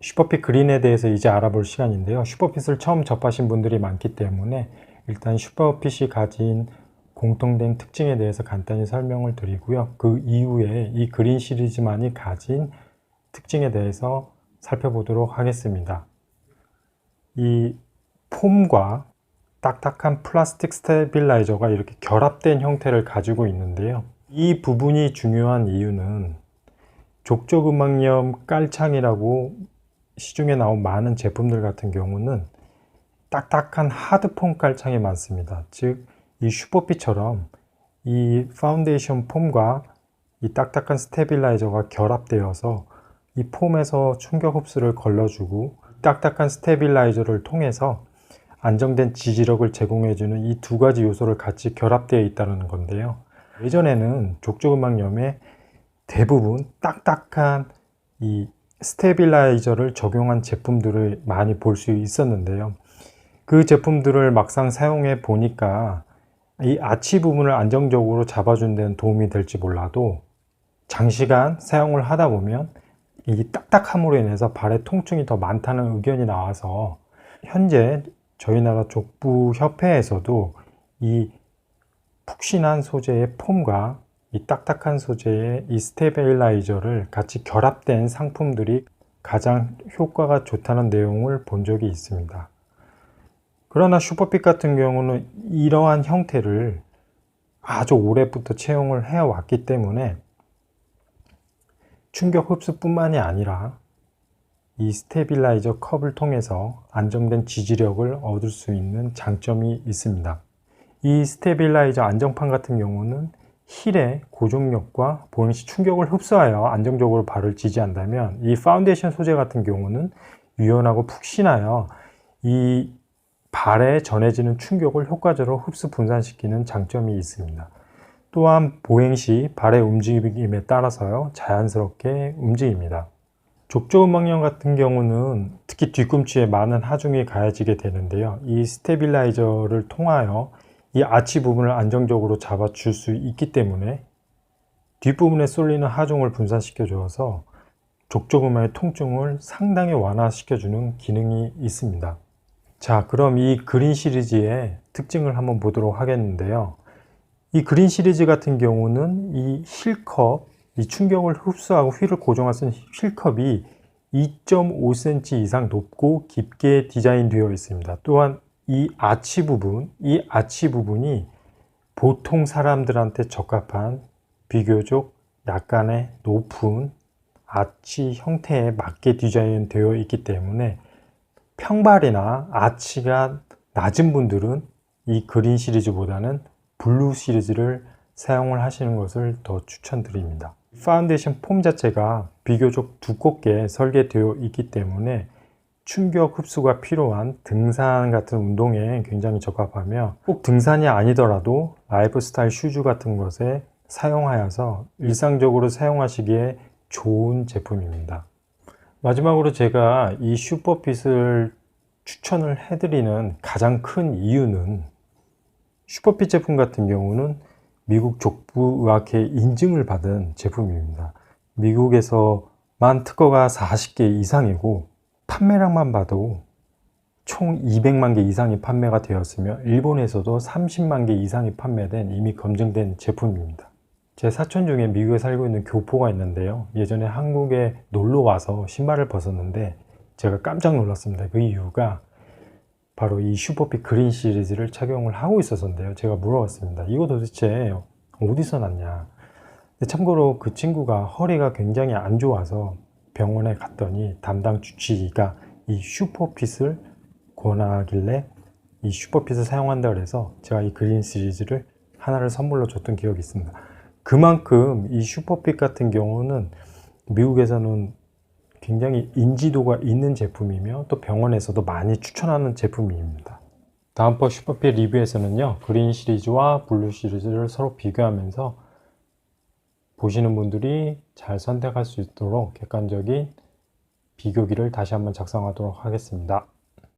슈퍼핏 그린에 대해서 이제 알아볼 시간인데요. 슈퍼핏을 처음 접하신 분들이 많기 때문에 일단 슈퍼핏이 가진 공통된 특징에 대해서 간단히 설명을 드리고요. 그 이후에 이 그린 시리즈만이 가진 특징에 대해서 살펴보도록 하겠습니다. 이 폼과 딱딱한 플라스틱 스테빌라이저가 이렇게 결합된 형태를 가지고 있는데요. 이 부분이 중요한 이유는 족저근막염 깔창이라고 시중에 나온 많은 제품들 같은 경우는 딱딱한 하드폼 깔창이 많습니다. 즉, 이 슈퍼핏처럼 이 파운데이션 폼과 이 딱딱한 스테빌라이저가 결합되어서 이 폼에서 충격 흡수를 걸러주고 딱딱한 스테빌라이저를 통해서 안정된 지지력을 제공해주는 이 두 가지 요소를 같이 결합되어 있다는 건데요. 예전에는 족저근막염의 대부분 딱딱한 이 스테빌라이저를 적용한 제품들을 많이 볼 수 있었는데요. 그 제품들을 막상 사용해 보니까 이 아치 부분을 안정적으로 잡아준 데는 도움이 될지 몰라도 장시간 사용을 하다 보면 이 딱딱함으로 인해서 발의 통증이 더 많다는 의견이 나와서 현재 저희 나라 족부 협회에서도 이 푹신한 소재의 폼과 이 딱딱한 소재의 이 스테빌라이저를 같이 결합된 상품들이 가장 효과가 좋다는 내용을 본 적이 있습니다. 그러나 슈퍼핏 같은 경우는 이러한 형태를 아주 오래부터 채용을 해왔기 때문에 충격 흡수뿐만이 아니라 이 스테빌라이저 컵을 통해서 안정된 지지력을 얻을 수 있는 장점이 있습니다. 이 스테빌라이저 안정판 같은 경우는 힐의 고중력과 보행시 충격을 흡수하여 안정적으로 발을 지지한다면 이 파운데이션 소재 같은 경우는 유연하고 푹신하여 이 발에 전해지는 충격을 효과적으로 흡수 분산시키는 장점이 있습니다. 또한 보행 시 발의 움직임에 따라서요 자연스럽게 움직입니다. 족저근막염 같은 경우는 특히 뒤꿈치에 많은 하중이 가해지게 되는데요. 이 스테빌라이저를 통하여 이 아치 부분을 안정적으로 잡아줄 수 있기 때문에 뒷부분에 쏠리는 하중을 분산시켜 주어서 족저근막의 통증을 상당히 완화시켜 주는 기능이 있습니다. 자, 그럼 이 그린 시리즈의 특징을 한번 보도록 하겠는데요. 이 그린 시리즈 같은 경우는 이 힐컵, 이 충격을 흡수하고 휠을 고정할 수 있는 휠컵이 2.5cm 이상 높고 깊게 디자인되어 있습니다. 또한 이 아치 부분, 이 아치 부분이 보통 사람들한테 적합한 비교적 약간의 높은 아치 형태에 맞게 디자인되어 있기 때문에 평발이나 아치가 낮은 분들은 이 그린 시리즈보다는 블루 시리즈를 사용을 하시는 것을 더 추천드립니다. 파운데이션 폼 자체가 비교적 두껍게 설계되어 있기 때문에 충격 흡수가 필요한 등산 같은 운동에 굉장히 적합하며 꼭 등산이 아니더라도 라이프 스타일 슈즈 같은 것에 사용하여서 일상적으로 사용하시기에 좋은 제품입니다. 마지막으로 제가 이 슈퍼핏을 추천을 해드리는 가장 큰 이유는 슈퍼핏 제품 같은 경우는 미국 족부의학회 인증을 받은 제품입니다. 미국에서만 특허가 40개 이상이고 판매량만 봐도 총 200만 개 이상이 판매가 되었으며 일본에서도 30만 개 이상이 판매된 이미 검증된 제품입니다. 제 사촌 중에 미국에 살고 있는 교포가 있는데요. 예전에 한국에 놀러 와서 신발을 벗었는데 제가 깜짝 놀랐습니다. 그 이유가 바로 이 슈퍼핏 그린 시리즈를 착용을 하고 있었는데요. 제가 물어봤습니다. 이거 도대체 어디서 났냐? 참고로 그 친구가 허리가 굉장히 안 좋아서 병원에 갔더니 담당 주치의가 이 슈퍼핏을 권하길래 이 슈퍼핏을 사용한다 그래서 제가 이 그린 시리즈를 하나를 선물로 줬던 기억이 있습니다. 그만큼 이 슈퍼핏 같은 경우는 미국에서는 굉장히 인지도가 있는 제품이며 또 병원에서도 많이 추천하는 제품입니다. 다음번 슈퍼핏 리뷰에서는요 그린 시리즈와 블루 시리즈를 서로 비교하면서 보시는 분들이 잘 선택할 수 있도록 객관적인 비교기를 다시 한번 작성하도록 하겠습니다.